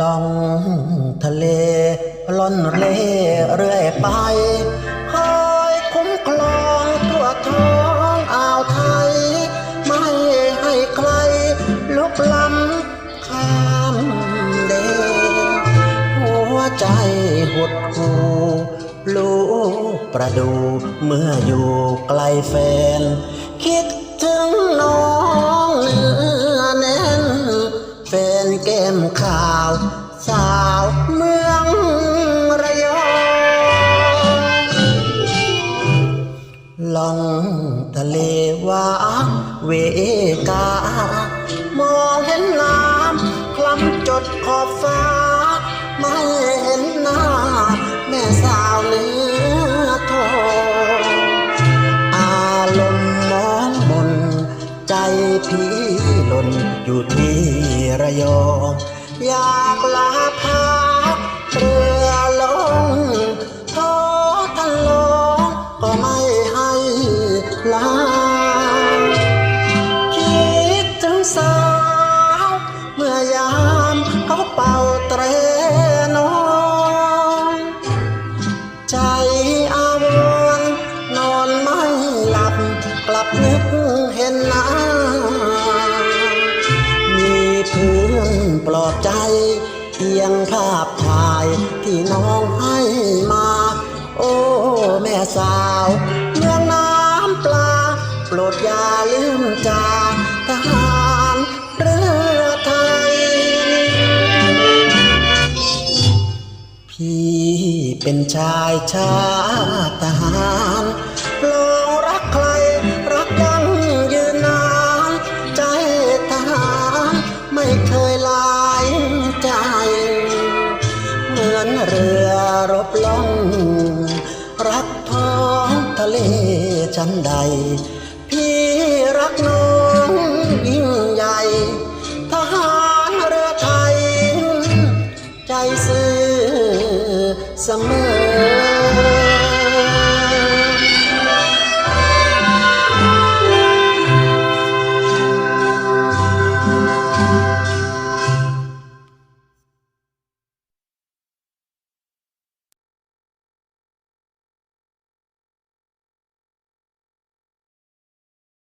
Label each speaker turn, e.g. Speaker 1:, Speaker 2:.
Speaker 1: ลองทะเลล่อนเล่เรื่อยไปคอยคุ้มครองทั่วท้องอ่าวไทย ไม่ให้ใครลุกล้ำข้ามเดหัวใจหดหูลูกประดูเมื่ออยู่ไกลแฟน คิด แก้มขาว สาวเมืองระยองลองทะเลวาเวกา มองเห็นน้ำคลำจดขอบฟ้า ไม่เห็นหน้า แม่สาวเหลือทองอารมณ์มองมน ใจพี่หล่นอยู่ที่ ระยองอยากลาพักเรือลงโทษทันลงก็ไม่ให้ลา คิดถึงสาว เมื่อยามเขาเป่าเตรนองใจอาวรนอนไม่หลับ กลับนึกเห็นหน้า ปลอบใจเพียงภาพถ่ายที่น้องให้มา โอ้แม่สาวเมืองน้ำปลา โปรดอย่าลืมจาทหารเรือไทย พี่เป็นชายชาติทหาร องรักท้องทะเลชั้นใด พี่รักน้องยิ่งใหญ่ ทหารเรือไทย ใจซื่อเสมอ